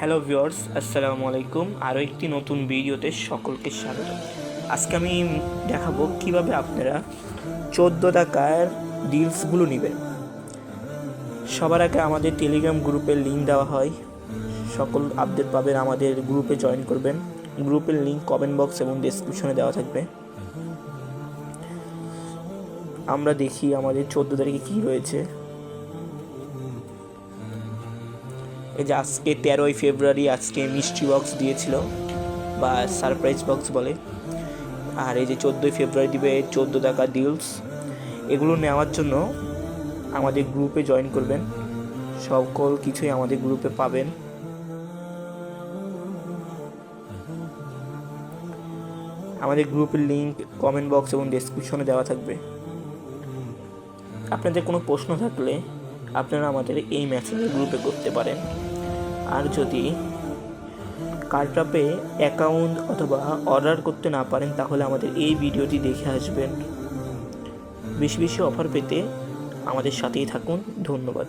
Hello viewers, আসসালামু আলাইকুম। আরও একটি নতুন ভিডিওতে সকলকে স্বাগত। আজকে আমি দেখাবো কীভাবে আপনারা চোদ্দ টাকার ডিলসগুলো নেবেন। সবার আগে আমাদের টেলিগ্রাম গ্রুপের লিঙ্ক দেওয়া হয়। সকল আপডেট পাবেন, আমাদের গ্রুপে জয়েন করবেন। গ্রুপের লিঙ্ক কমেন্ট বক্স এবং ডেসক্রিপশনে দেওয়া থাকবে। আমরা দেখি আমাদের চোদ্দ তারিখে কী রয়েছে। এই যে আজকে তেরোই ফেব্রুয়ারি, আজকে মিষ্টি বক্স দিয়েছিল বা সারপ্রাইজ বক্স বলে। আর এই যে চোদ্দোই ফেব্রুয়ারি দিবে চোদ্দ টাকা ডিলস এগুলো নেওয়ার জন্য আমাদের গ্রুপে জয়েন করবেন। সকল কিছুই আমাদের গ্রুপে পাবেন। আমাদের গ্রুপের লিঙ্ক কমেন্ট বক্স এবং ডেসক্রিপশনে দেওয়া থাকবে। আপনাদের কোনো প্রশ্ন থাকলে আপনারা আমাদের এই মেসেঞ্জার গ্রুপে করতে পারেন। আর যদি কার্ডটাপে অ্যাকাউন্ট অথবা অর্ডার করতে না পারেন, তাহলে আমাদের এই ভিডিওটি দেখে আসবেন। বেশি বেশি অফার পেতে আমাদের সাথেই থাকুন। ধন্যবাদ।